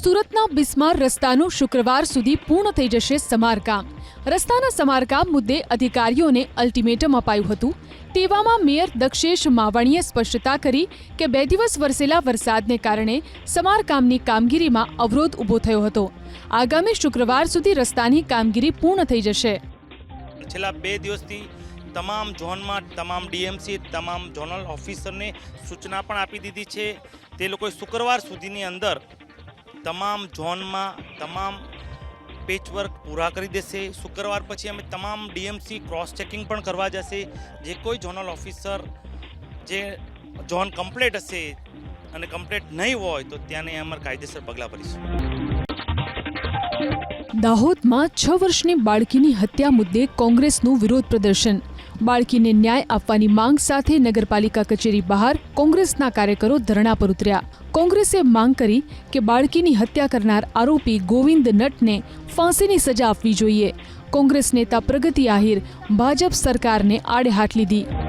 સુરતના બિસ્માર રસ્તાનું શુક્રવાર સુધી પૂર્ણ થઈ જશે સમારકામ. રસ્તાના સમારકામ મુદ્દે અધિકારીઓને અલ્ટિમેટમ અપાયું હતું. તેવામાં મેયર દક્ષેશ માવાણીએ સ્પષ્ટતા કરી કે બે દિવસ વરસેલા વરસાદને કારણે સમારકામની કામગીરીમાં અવરોધ ઊભો થયો હતો. આગામી શુક્રવાર સુધી રસ્તાની કામગીરી પૂર્ણ થઈ જશે. છેલ્લા બે દિવસથી તમામ ઝોનમાં, તમામ ડીએમસી, તમામ ઝોનલ ઓફિસરને સૂચના પણ આપી દીધી છે. તે લોકોએ શુક્રવાર સુધીની અંદર તમામ ઝોનમાં તમામ પેચવર્ક પૂરા કરી દેશે. શુક્રવાર પછી અમે તમામ ડીએમસી ક્રોસ ચેકિંગ પણ કરવા જશે. જે કોઈ ઝોનલ ઓફિસર જે ઝોન કમ્પ્લેટ હશે અને કમ્પ્લેટ નહીં હોય તો ત્યાંને અમારે કાયદેસર પગલાં ભરીશું. દાહોદમાં છ વર્ષની બાળકીની હત્યા મુદ્દે કોંગ્રેસનું વિરોધ પ્રદર્શન. બાળકીને ન્યાય આપવાની માંગ સાથે નગરપાલિકા કચેરી બહાર કોંગ્રેસના કાર્યકરો ધરણા પર ઉતર્યા. કોંગ્રેસે માંગ કરી કે બાળકીની હત્યા કરનાર આરોપી ગોવિંદ નટને ફાંસીની સજા આપવી જોઈએ. કોંગ્રેસ નેતા પ્રગતિ આહિર, ભાજપ સરકારને આડે હાથ લીધી.